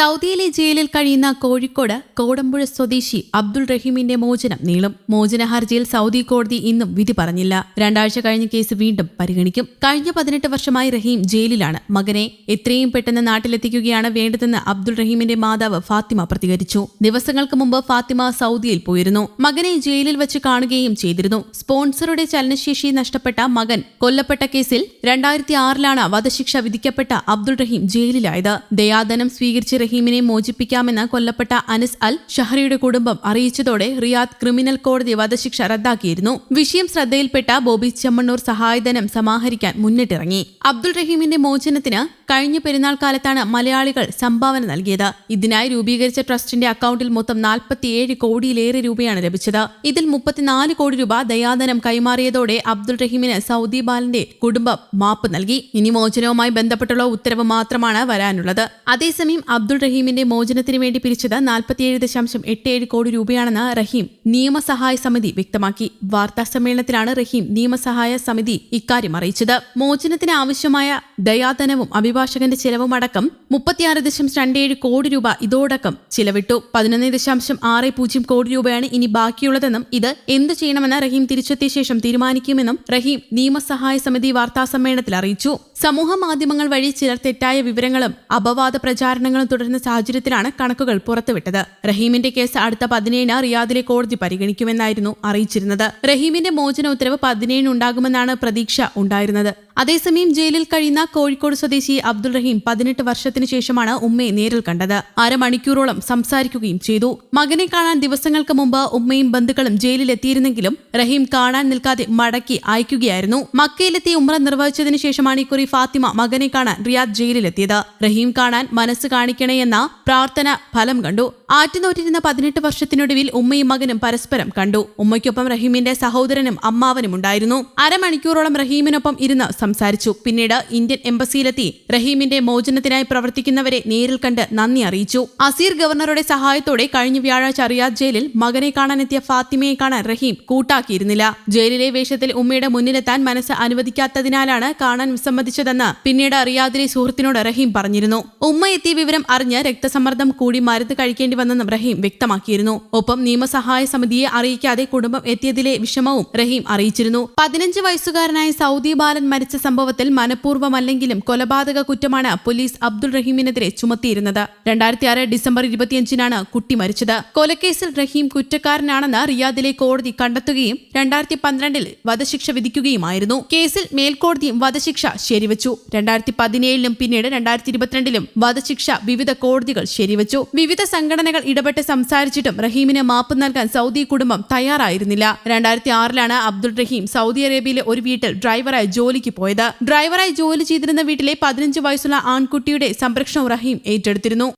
സൗദിയിലെ ജയിലിൽ കഴിയുന്ന കോഴിക്കോട് കോടമ്പുഴ സ്വദേശി അബ്ദുൾ റഹീമിന്റെ മോചനം നീളും. മോചന ഹർജിയിൽ സൗദി കോടതി ഇന്നും വിധി പറഞ്ഞില്ല. രണ്ടാഴ്ച കഴിഞ്ഞ കേസ് വീണ്ടും പരിഗണിക്കും. കഴിഞ്ഞ പതിനെട്ട് വർഷമായി റഹീം ജയിലിലാണ്. മകനെ എത്രയും പെട്ടെന്ന് നാട്ടിലെത്തിക്കുകയാണ് വേണ്ടതെന്ന് അബ്ദുൾ റഹീമിന്റെ മാതാവ് ഫാത്തിമ പ്രതികരിച്ചു. ദിവസങ്ങൾക്ക് മുമ്പ് ഫാത്തിമ സൗദിയിൽ പോയിരുന്നു. മകനെ ജയിലിൽ വെച്ച് കാണുകയും ചെയ്തിരുന്നു. സ്പോൺസറുടെ ചലനശേഷി നഷ്ടപ്പെട്ട മകൻ കൊല്ലപ്പെട്ട കേസിൽ രണ്ടായിരത്തി ആറിലാണ് വധശിക്ഷ വിധിക്കപ്പെട്ട അബ്ദുൾ റഹീം ജയിലിലായത്. ദയാദനം സ്വീകരിച്ച് റഹീമിനെ മോചിപ്പിക്കാമെന്ന് കൊല്ലപ്പെട്ട അനസ് അൽ ഷഹറിയുടെ കുടുംബം അറിയിച്ചതോടെ റിയാദ് ക്രിമിനൽ കോടതി വധശിക്ഷ റദ്ദാക്കിയിരുന്നു. വിഷയം ശ്രദ്ധയിൽപ്പെട്ട ബോബി ചെമ്മണ്ണൂർ സഹായധനം സമാഹരിക്കാൻ മുന്നിട്ടിറങ്ങി. അബ്ദുൾ റഹീമിന്റെ മോചനത്തിന് കഴിഞ്ഞ പെരുന്നാൾ കാലത്താണ് മലയാളികൾ സംഭാവന നൽകിയത്. ഇതിനായി രൂപീകരിച്ച ട്രസ്റ്റിന്റെ അക്കൗണ്ടിൽ മൊത്തം നാൽപ്പത്തിയേഴ് കോടിയിലേറെ രൂപയാണ് ലഭിച്ചത്. ഇതിൽ മുപ്പത്തിനാല് കോടി രൂപ ദയാധനം കൈമാറിയതോടെ അബ്ദുൾ റഹീമിന് സൗദി ബാലന്റെ കുടുംബം മാപ്പ് നൽകി. ഇനി മോചനവുമായി ബന്ധപ്പെട്ടുള്ള ഉത്തരവ് മാത്രമാണ് വരാനുള്ളത്. അതേസമയം അബ്ദുൾ റഹീമിന്റെ മോചനത്തിന് വേണ്ടി പിരിച്ചത് നാൽപ്പത്തിയേഴ് ദശാംശം എട്ട് ഏഴ് കോടി രൂപയാണെന്ന് റഹീം നിയമസഹായ സമിതി വ്യക്തമാക്കി. വാർത്താ സമ്മേളനത്തിലാണ് റഹീം നിയമസഹായ സമിതി ഇക്കാര്യം അറിയിച്ചത്. മോചനത്തിന് ആവശ്യമായ ദയാധനവും അഭിഭാഷകന്റെ ചെലവുമടക്കം മുപ്പത്തിയാറ് ദശാംശം രണ്ടേഴ് കോടി രൂപ ഇതോടക്കം ചിലവിട്ടു. പതിനൊന്ന് ദശാംശം ആറ് പൂജ്യം കോടി രൂപയാണ് ഇനി ബാക്കിയുള്ളതെന്നും ഇത് എന്ത് ചെയ്യണമെന്ന് റഹീം തിരിച്ചെത്തിയ ശേഷം തീരുമാനിക്കുമെന്നും റഹീം നിയമസഹായ സമിതി വാർത്താ സമ്മേളനത്തിൽ അറിയിച്ചു. സമൂഹ മാധ്യമങ്ങൾ വഴി ചിലർ തെറ്റായ വിവരങ്ങളും അപവാദ പ്രചാരണങ്ങളും തുടരുന്ന സാഹചര്യത്തിലാണ് കണക്കുകൾ പുറത്തുവിട്ടത്. റഹീമിന്റെ കേസ് അടുത്ത പതിനേഴിന് റിയാദിലെ കോടതി പരിഗണിക്കുമെന്നായിരുന്നു അറിയിച്ചിരുന്നത്. റഹീമിന്റെ മോചന ഉത്തരവ് പതിനേഴിന് ഉണ്ടാകുമെന്നാണ് പ്രതീക്ഷ ഉണ്ടായിരുന്നത്. അതേസമയം ജയിലിൽ കഴിയുന്ന കോഴിക്കോട് സ്വദേശി അബ്ദുൾ റഹീം പതിനെട്ട് വർഷത്തിനു ശേഷമാണ് ഉമ്മയെ നേരിൽ കണ്ടത്. അരമണിക്കൂറോളം സംസാരിക്കുകയും ചെയ്തു. മകനെ കാണാൻ ദിവസങ്ങൾക്ക് മുമ്പ് ഉമ്മയും ബന്ധുക്കളും ജയിലിലെത്തിയിരുന്നെങ്കിലും റഹീം കാണാൻ നിൽക്കാതെ മടക്കി അയക്കുകയായിരുന്നു. മക്കയിലെത്തി ഉമ്ര നിർവഹിച്ചതിനു ശേഷമാണ് ഇക്കുറി ഫാത്തിമ മകനെ കാണാൻ റിയാദ് ജയിലിലെത്തിയത്. റഹീം കാണാൻ മനസ്സ് കാണിക്കണേയെന്ന പ്രാർത്ഥന ഫലം കണ്ടു. ആറ്റുനോറ്റിരുന്ന പതിനെട്ട് വർഷത്തിനൊടുവിൽ ഉമ്മയും മകനും പരസ്പരം കണ്ടു. ഉമ്മയ്ക്കൊപ്പം റഹീമിന്റെ സഹോദരനും അമ്മാവനും ഉണ്ടായിരുന്നു. അരമണിക്കൂറോളം റഹീമിനൊപ്പം ഇരുന്ന് സംസാരിച്ചു. പിന്നീട് ഇന്ത്യൻ എംബസിയിലെത്തി റഹീമിന്റെ മോചനത്തിനായി പ്രവർത്തിക്കുന്നവരെ നേരിൽ കണ്ട് നന്ദി അറിയിച്ചു. അസീർ ഗവർണറുടെ സഹായത്തോടെ കഴിഞ്ഞ വ്യാഴാഴ്ച റിയാദ് ജയിലിൽ മകനെ കാണാനെത്തിയ ഫാത്തിമയെ കാണാൻ റഹീം കൂട്ടാക്കിയിരുന്നില്ല. ജയിലിലെ വേഷത്തിൽ ഉമ്മയുടെ മുന്നിലെത്താൻ മനസ്സ് അനുവദിക്കാത്തതിനാലാണ് കാണാൻ വിസമ്മതിച്ചതെന്ന് പിന്നീട് റിയാദിലെ സുഹൃത്തിനോട് റഹീം പറഞ്ഞിരുന്നു. ഉമ്മ എത്തിയ വിവരം അറിഞ്ഞ് രക്തസമ്മർദ്ദം കൂടി മരുന്ന് കഴിക്കേണ്ടി വന്നെന്നും റഹീം വ്യക്തമാക്കിയിരുന്നു. ഒപ്പം നിയമസഹായ സമിതിയെ അറിയിക്കാതെ കുടുംബം എത്തിയതിലെ വിഷമവും റഹീം അറിയിച്ചിരുന്നു. പതിനഞ്ച് വയസ്സുകാരനായ സൗദി ബാലൻ മരിച്ച സംഭവത്തിൽ മനഃപൂർവമല്ലെങ്കിലും കൊലപാതക കുറ്റമാണ് പോലീസ് അബ്ദുൾ റഹീമിനെതിരെ ചുമത്തിയിരുന്നത്. രണ്ടായിരത്തി ആറ് ഡിസംബർ ഇരുപത്തിയഞ്ചിനാണ് കുട്ടി മരിച്ചത്. കൊലക്കേസിൽ റഹീം കുറ്റക്കാരനാണെന്ന് റിയാദിലെ കോടതി കണ്ടെത്തുകയും രണ്ടായിരത്തി പന്ത്രണ്ടിൽ വധശിക്ഷ വിധിക്കുകയുമായിരുന്നു. കേസിൽ മേൽക്കോടതിയും വധശിക്ഷ ശരിവച്ചു. രണ്ടായിരത്തി പതിനേഴിലും പിന്നീട് രണ്ടായിരത്തി ഇരുപത്തിരണ്ടിലും വധശിക്ഷ വിവിധ കോടതികൾ ശരിവച്ചു. വിവിധ സംഘടനകൾ ഇടപെട്ട് സംസാരിച്ചിട്ടും റഹീമിന് മാപ്പ് നൽകാൻ സൗദി കുടുംബം തയ്യാറായിരുന്നില്ല. രണ്ടായിരത്തി ആറിലാണ് അബ്ദുൾ റഹീം സൗദി അറേബ്യയിലെ ഒരു വീട്ടിൽ ഡ്രൈവറായി ജോലിക്ക് പോയത്. ഡ്രൈവറായി ജോലി ചെയ്തിരുന്ന വീട്ടിലെ പതിനഞ്ച് വയസ്സുള്ള ആൺകുട്ടിയുടെ സംരക്ഷണം റഹീം ഏറ്റെടുത്തിരുന്നു.